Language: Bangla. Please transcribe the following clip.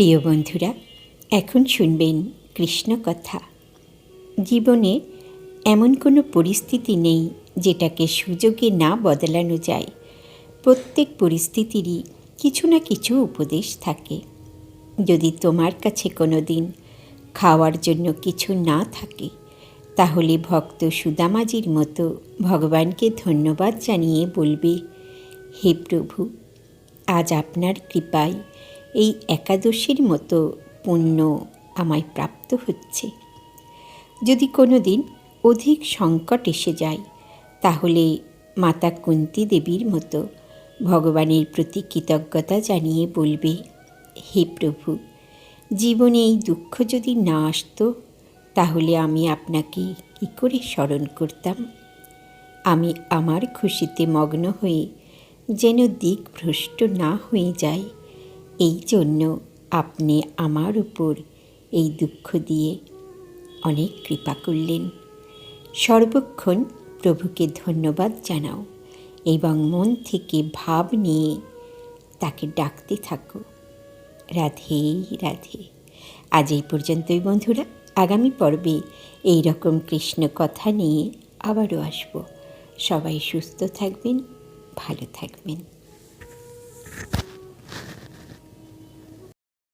প্রিয় বন্ধুরা, এখন শুনবেন কৃষ্ণ কথা। জীবনে এমন কোনো পরিস্থিতি নেই যেটাকে সুযোগে না বদলানো যায়। প্রত্যেক পরিস্থিতিরই কিছু না কিছু উপদেশ থাকে। যদি তোমার কাছে কোনো দিন খাওয়ার জন্য কিছু না থাকে, তাহলে ভক্ত সুদামাজির মতো ভগবানকে ধন্যবাদ জানিয়ে বলবে, হে প্রভু, আজ আপনার কৃপায় এই একাদশীর মতো পুণ্য আমায় প্রাপ্ত হচ্ছে। যদি কোনো দিন অধিক সংকট এসে যায়, তাহলে মাতা কুন্তি দেবীর মতো ভগবানের প্রতি কৃতজ্ঞতা জানিয়ে বলবে, হে প্রভু, জীবনে এই দুঃখ যদি না আসতো, তাহলে আমি আপনাকে কী করে স্মরণ করতাম? আমি আমার খুশিতে মগ্ন হয়ে যেন দিক ভ্রষ্ট না হয়ে যায় এই জন্য আপনি আমার উপর এই দুঃখ দিয়ে অনেক কৃপা করলেন। সর্বক্ষণ প্রভুকে ধন্যবাদ জানাও এবং মন থেকে ভাব নিয়ে তাকে ডাকতে থাকো। রাধে রাধে। আজ এই পর্যন্তই বন্ধুরা। আগামী পর্বে এই রকম কৃষ্ণ কথা নিয়ে আবারও আসব। সবাই সুস্থ থাকবেন, ভালো থাকবেন।